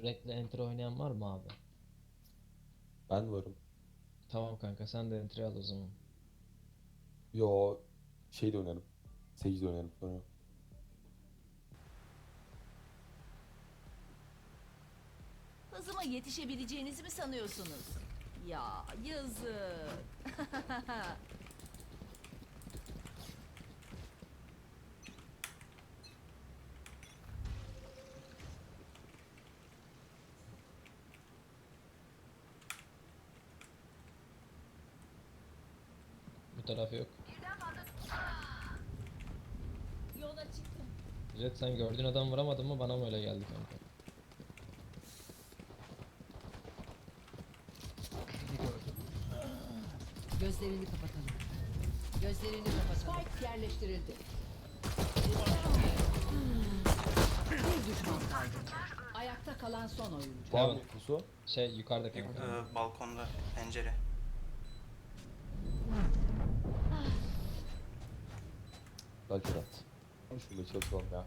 Sürekli enter oynayan var mı abi? Ben varım. Tamam kanka sen de enter al o zaman. Yo şey de oynarım. 8 de oynarım sonra. Hızıma yetişebileceğinizi mi sanıyorsunuz? Ya yazık. taraf yok. Yola çıktım. Jet sen gördüğün adam vuramadın mı bana mı öyle geldi kanka? Gözlerini kapatalım. Gözlerini kapatalım. Spike yerleştirildi. Bir düşman kaldı. Ayakta kalan son oyuncu. Var mı? Şey yukarıda kanka. Ee, balkonda pencere. De at. Şunu çalışalım ya.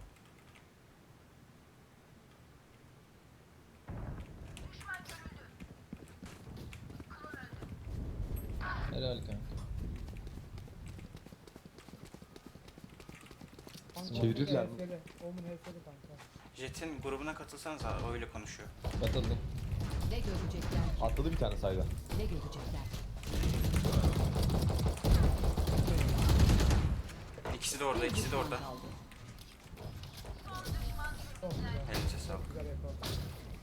Helal kanka. Çevirdiler mi? Omun HS'li kanka. Jet'in grubuna katılsanız öyle konuşuyor. Katıldım. Ne görecekler? Atladı bir tane sayda. Ne görecekler? İkisi de orada, ikisi de orada. Elinize sağlık.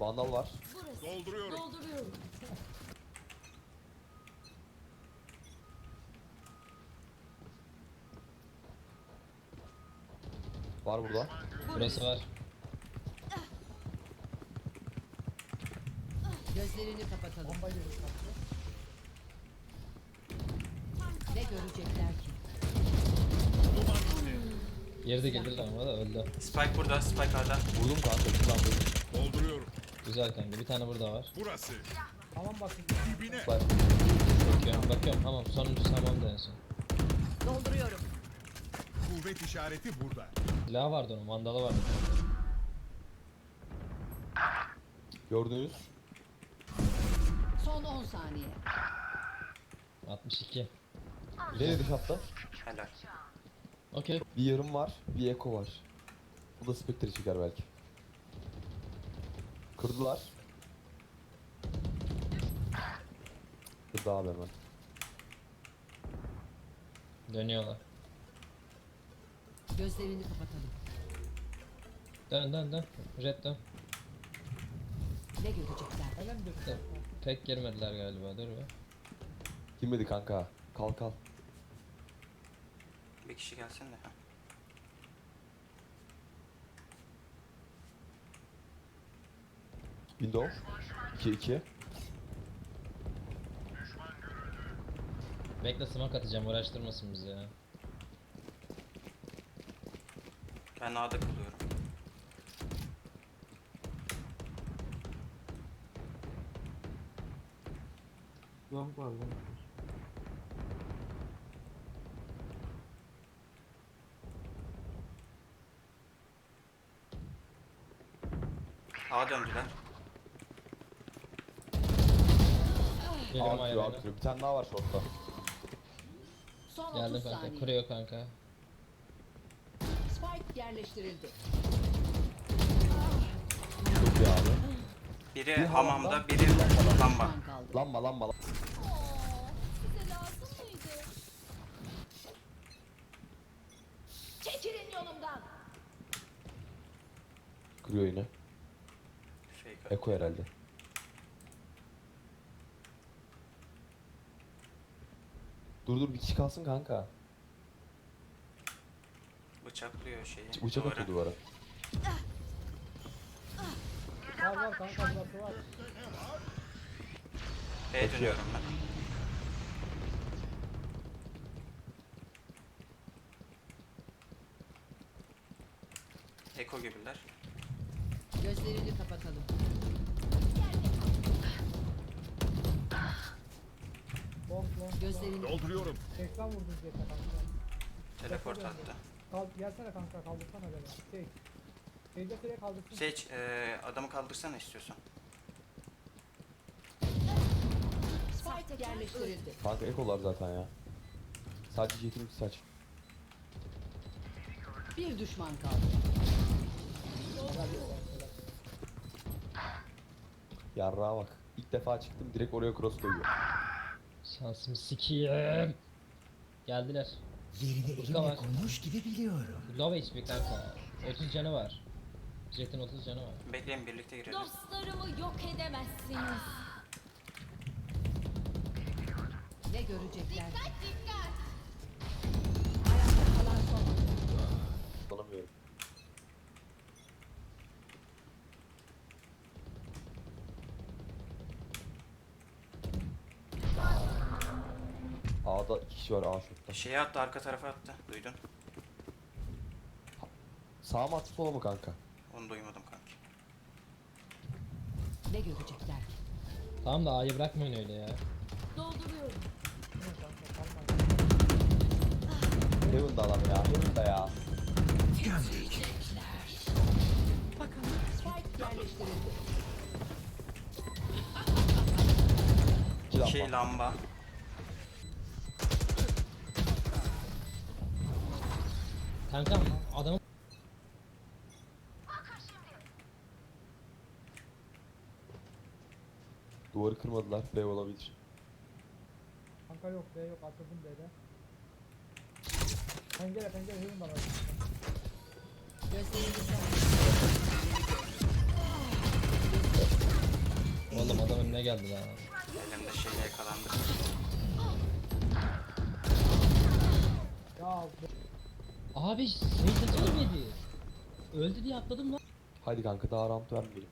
Vandal var. Dolduruyorum. Dolduruyorum. Var burada. Burası var. Gözlerini kapatalım. Ne görecekler ki? Yeri de gelirler ama da öldü. Spike burada, Spike A'da. Vurdum kanka. Şuradan vurdum. Dolduruyorum. Güzel kanka bir tane burada var. Burası. Tamam bakın. Dibine. Bak. Bakıyorum bakıyorum tamam sonuncusu tamam da en son. Dolduruyorum. Kuvvet işareti burada. Silahı vardı onun vandalı vardı. Gördünüz. Son 10 saniye. 62. Nereye dış hatta? Helal. Okey. Bir yarım var. Bir eko var. Bu da Spectre çeker belki. Kırdılar. Kırdı abi hemen. Dönüyorlar. Gözlerini kapatalım. Dön dön dön. Jet dön. Ne görecekler? Dön. Pek girmediler galiba dur be. Girmedi kanka. Kal kal. Bir kişi gelsin de. ha. Window. 2 2. Bekle smoke atacağım uğraştırmasın bizi ya. Ben A'da kalıyorum. Long var long. A döndüler. Geliyorum ayağına. artıyor. Bir tane daha var shortta. Son Geldim 30 kanka. saniye. Kuruyor kanka. Spike yerleştirildi. Çok iyi abi. Biri Bir hamamda, hamamda, biri lamba. Düşman kaldı. Çekilin yolumdan. Kırıyor yine. Eko herhalde. Dur dur bir kişi kalsın kanka. bıçaklıyor şeyi. Bıçak duvarı. atıyor duvara. Var var kanka burası var. B'ye dönüyorum ben. Eko gibiler. Gözlerini kapatalım. Long long. Gözlerini Dolduruyorum. 80 vurdun zete kanka. Teleport attı. Kal gelsene kanka kaldırsana beni. Şey. Seyirci süre kaldırsın. Seç eee adamı kaldırsana istiyorsan. Spike yerleştirildi. Kanka ekolar zaten ya. Sadece jetin ultisi aç. Bir düşman kaldı. Yarrağa bak. İlk defa çıktım direkt oraya cross koyuyor. Şansımı sikiyim. Geldiler. Yerini Usta var. elimle koymuş gibi biliyorum. Low HP kanka. 30 canı var. Jet'in 30 canı var. Bekleyin birlikte girelim. Dostlarımı yok edemezsiniz. Ne görecekler? Dikkat dikkat. Ayakta kalan son oyuncu. Kullanamıyorum. A'da iki kişi var A şurada. Şeye attı arka tarafa attı. Duydun. Sağ mı attı sola mı kanka? Onu duymadım kanki. Ne görecekler ki? Tamam da A'yı bırakmayın öyle ya. Dolduruyorum. Heaven'da adam ya. Heaven'da ya. Spike yerleştirildi. İki lamba. lamba. Kankam adamı Duvarı kırmadılar. B olabilir. Kanka yok B yok atladım B'de. Pencere pencere. Gözlerini kapat. Oğlum adam önüne geldi lan. Elimde şeyle yakalandı. Ya bu Abi Seyit ölmedi. Öldü diye atladım lan. Haydi kanka daha round vermeyelim.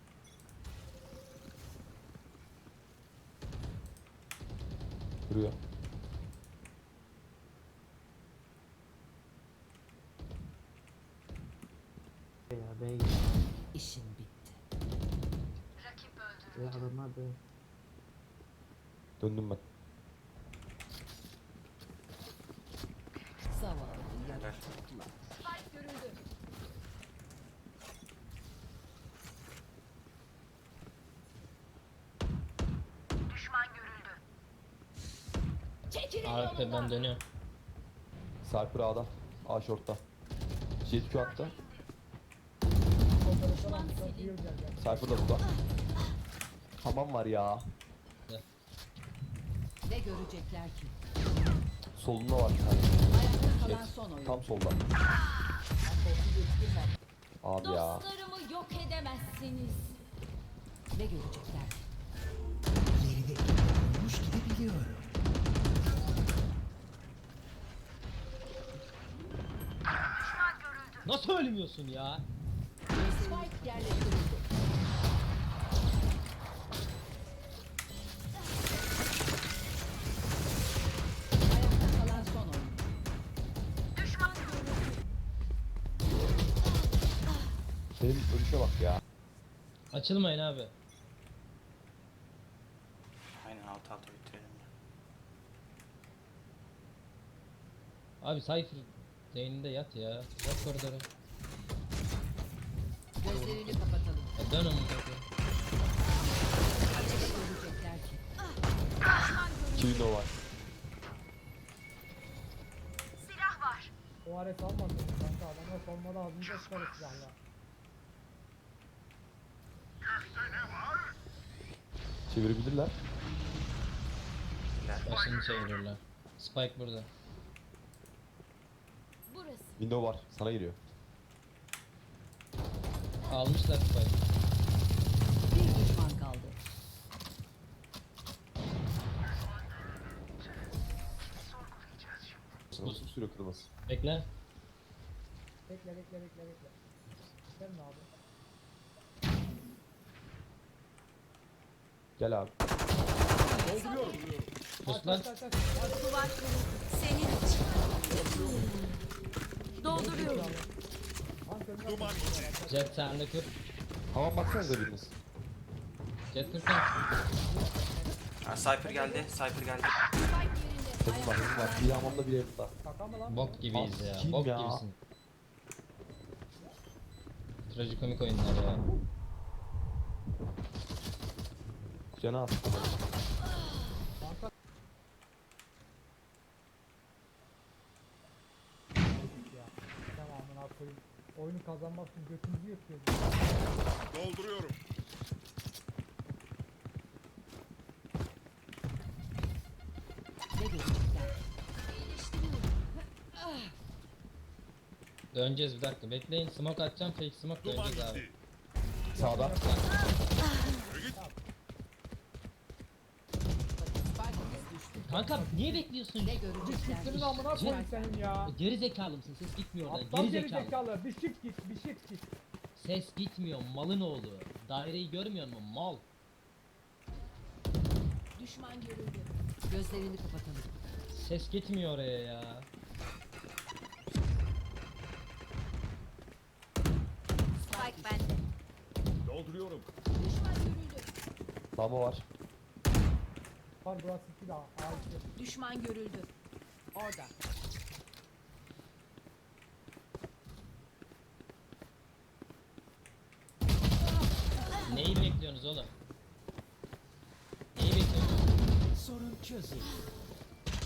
Duruyor. ya B İşin bitti. ya adamlar B. Döndüm ben. Zavallı Helal. Çekilin AWP ben yolumdan. dönüyorum. Cypher A'da. A short'ta. Jet Q attı. Cypher da burada. Hamam var ya. Ne görecekler ki? Solunda var bir tane. Ayakta kalan Jet. son oyuncu. Tam solda. Abi ya. Dostlarımı yok edemezsiniz. Ne görecekler gibi biliyorum. Nasıl ölmüyorsun ya? Spike yerleştirildi. Ayakta kalan son oyuncu. Benim ölüşe bak ya. Açılmayın abi. Aynen alt alta bitirelim ya. Abi Cypher lane'inde yat ya. Yat koridora. Gözlerini kapatalım. Ya dön onu kapıya. Ne görecekler ki? 2 window var. O aret almasın kanka adamlar sonmada ağzınıza çıkarır silahla. Çevirebilirler. Başını çevirirler. Spike burada. Window var. Sana giriyor. Almışlar Spike. Bir düşman kaldı. Nasıl sürüyor kırması? Bekle. Bekle bekle bekle bekle. Sen ne abi? Gel abi. Lan. Kaç kaç kaç. Kaç. Duvar kuruldu. Senin için. Dolduruyorum. Jet sen de kır. Tamam baksanıza biriniz. Jet kır kanka. Ha, Cypher geldi. Cypher geldi. Heaven var, Heaven var. Bir hamamda bir lan? Bok gibiyiz ya. kim Bok ya? gibisin. trajikomik oyunlar ya. Canı attı. Kanka. ya. Tamam amına koyayım. Oyunu kazanmak için götümüzü yırtıyoruz. Dolduruyorum. Döneceğiz bir dakika bekleyin. Smoke atacağım fake smoke Duman döneceğiz abi. indi. Sağda. Yürü git. Spike'ımız düştü. Kanka niye bekliyorsun? Ne görecekler? Senin amına koyayım senin ya. Geri zekalı mısın? Ses gitmiyor oradan. Aptal Geri geri zekalı. zekalı. Bir shift git, bir shift git. Ses gitmiyor malın oğlu. Daireyi görmüyor musun mal? Düşman görüldü. Gözlerini kapatalım. Ses gitmiyor oraya ya. Spike bende. Dolduruyorum. Düşman görüldü. Lamba var. Var burası iki daha. A2. Düşman görüldü. Orada. Neyi bekliyorsunuz oğlum? Neyi bekliyorsunuz? Sorun çözüldü.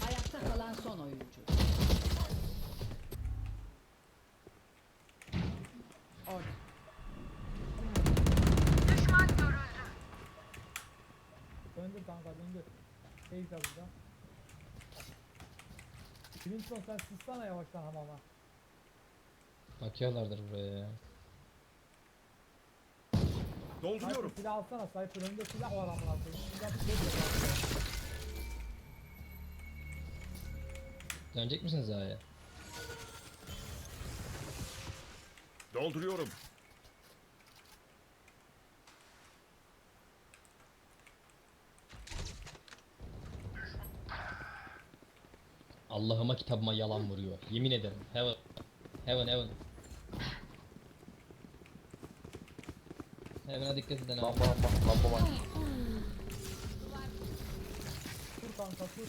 Ayakta kalan son oyuncu. Orada. Döndür kanka döndür. Şey de burada. Clinton sen sıçsana yavaştan hamama. Bakıyorlardır buraya ya. Sniper Dolduruyorum. silah alsana Sniper önünde silah var amına koyayım. Silah bir şey yok. Dönecek misiniz A'ya? Dolduruyorum. Allah'ıma kitabıma yalan vuruyor. Yemin ederim. Heaven. Heaven heaven. Heaven'a dikkat edin abi. Lamba lamba. Lamba var. Kur kanka kur.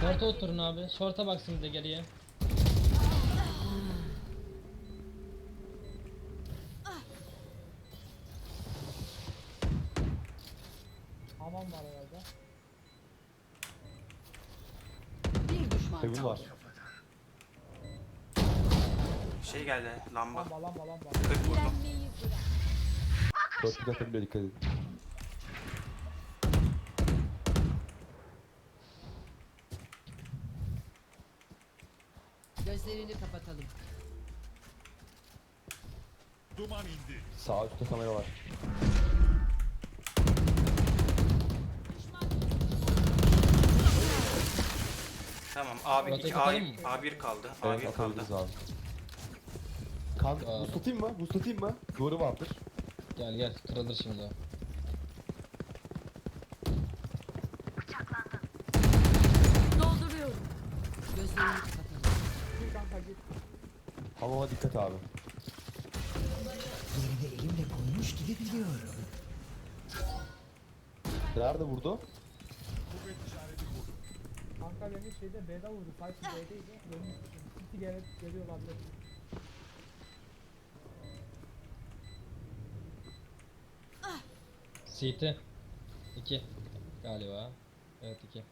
Short'a oturun abi. Short'a baksın bir de geriye. Lamba. Lamba lamba lamba. 40 vurdum. Direnmeyi bırak. Dört bir atabiliyor dikkat edin. Gözlerini kapatalım. Duman indi. Sağ üstte kamera var. Tamam A1, Rotate 2, A, atalım mı? A1 kaldı. Evet A1 kaldı. atabiliriz abi. Kanka Abi. boost atayım mı? Boost atayım mı? Duvarı vardır. Gel gel kırılır şimdi o. Dolduruyorum. Gözlerini. Hamama dikkat abi. Yerini elimle koymuş gibi biliyorum. Nerede vurdu? Kuvvet işareti vurdu. Kanka beni şeyde B'de vurdu. Sniper B'deydi. Dönmüş. City gel geliyor olabilir. CT. 2. Galiba. Evet 2.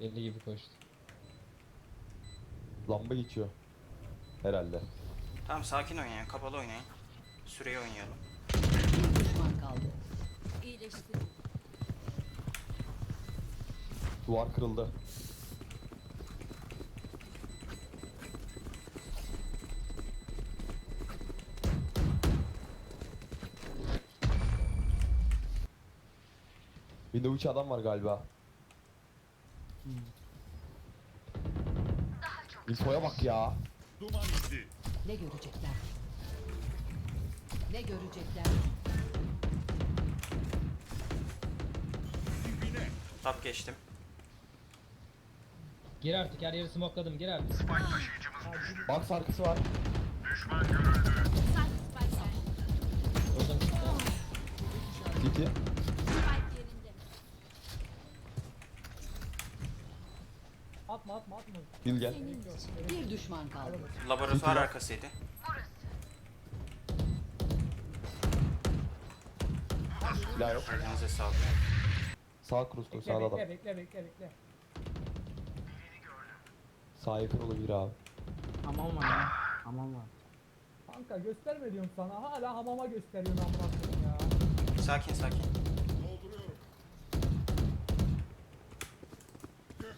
Belli gibi koştu. Lamba geçiyor. Herhalde. Tamam sakin oynayın. Kapalı oynayın. Süreyi oynayalım. Bir düşman kaldı. İyileştir. Duvar kırıldı. Windows 3 adam var galiba. Infoya bak ya. Duman indi. Ne görecekler? Ne görecekler? Dibine. Tap geçtim. Gir artık her yeri smokeladım gir artık. Box arkası var. Spike Spike bende. Vurdum çıktı. City. Spike yerinde. At Atma atma atma. Bil gel. Bir düşman kaldı. Laboratuvar arkasıydı. Silah yok. Elinize sağlık. Sağ koy Bekle sağda adam. bekle bekle bekle bekle. Sağ yakın olabilir abi. Hamam var ya. Hamam var. Kanka gösterme diyorum sana. Hala hamama gösteriyorsun amına koyayım ya. Sakin sakin. Dolduruyorum.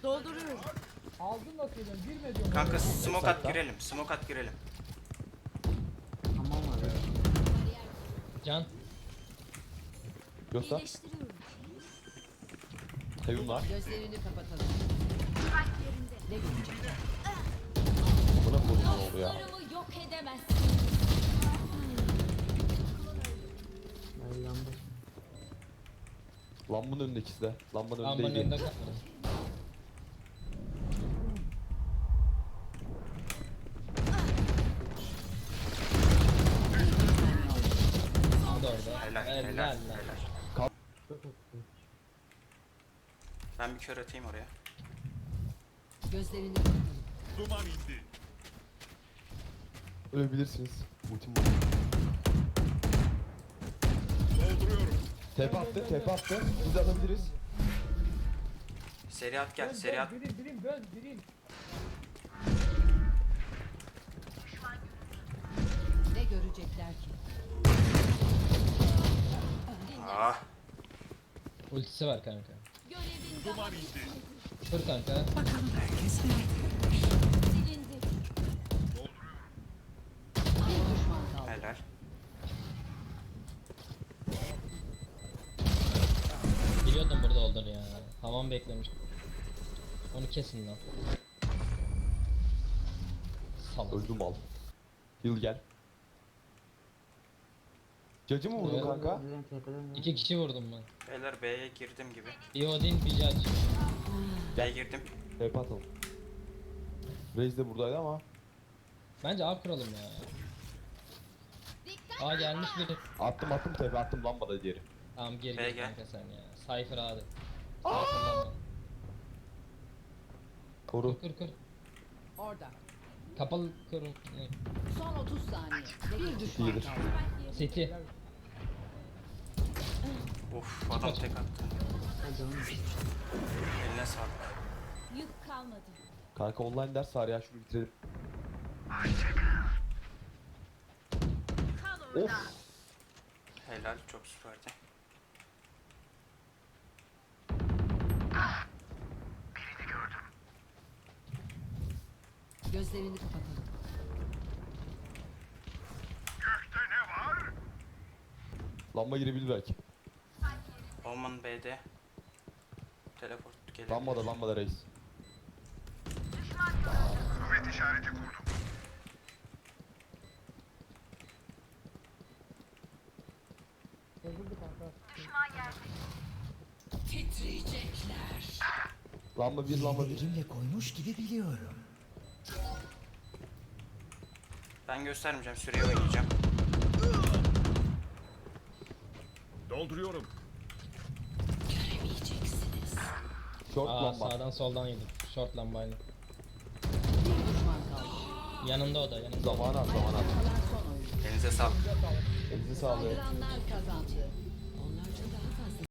Dolduruyorum. Aldın da söylüyorum. Girme diyorum. Kanka smoke at girelim. Smoke at girelim. Hamam var ya. Can. Göster. İyileştiriyorum. Var. Gözlerini kapatalım. Yerinde. Ne görecekler? Buna ne oldu ya. Dostlarımı yok edemezsin. Ben yandım. Lambanın önünde ikisi de. Lambanın Lambanın önündeydi. önünde kalmadı. Kör atayım oraya. Gözlerini. Duman indi. Ölebilirsiniz. Ultim var. Dolduruyorum. Tepe attı, tepe attı. Biz de alabiliriz. Seri at gel seri at. Birim birim dön birim. Ne görecekler ki? Ah. Ultisi var kanka. Dur kanka. Bakalım herkes nerede? silindi. Bir düşman kaldı. Helal. Biliyordum burada olduğunu ya. Hamam beklemiş. Onu kesin lan. Salak. Öldüm al. Heal gel. Cacı mı vurdun Evet. kanka? İki kişi vurdum ben. Beyler B'ye girdim gibi. Bir Odin bir Judge. B'ye girdim. Tepe atalım. Reis de buradaydı ama. Bence A kuralım ya. A gelmiş biri. Attım attım tepe attım lambada diğeri. Tamam geri gel kanka sen ya. Cypher A'dı. Kullanma. Koru. Kır kır. Orada. Kapalı kır. Ne? Son 30 saniye. Bir düşman İyidir. kaldı. City. Of adam tek attı. Eline sağlık. Yük kalmadı. Kanka online ders var ya şunu bitirelim. Of. Helal çok süperdi. Gözlerini kapatalım. Lamba girebilir belki. Oman B'de. Teleport gelebilir. Lambada lambada reis. Bozuldu kanka. Titriyecekler. Lamba bir lamba bir. elimle koymuş gibi biliyorum. Ben göstermeyeceğim süreyi oynayacağım. Dolduruyorum. Short Aa lamba. sağdan soldan yedim. Short lambayla. Bir düşman kaldı. Yanında o da yanında. Zaman at zaman at. Kalan son oyun. Elinize sağlık. Elinize sağlık. Saldıranlar kazandı.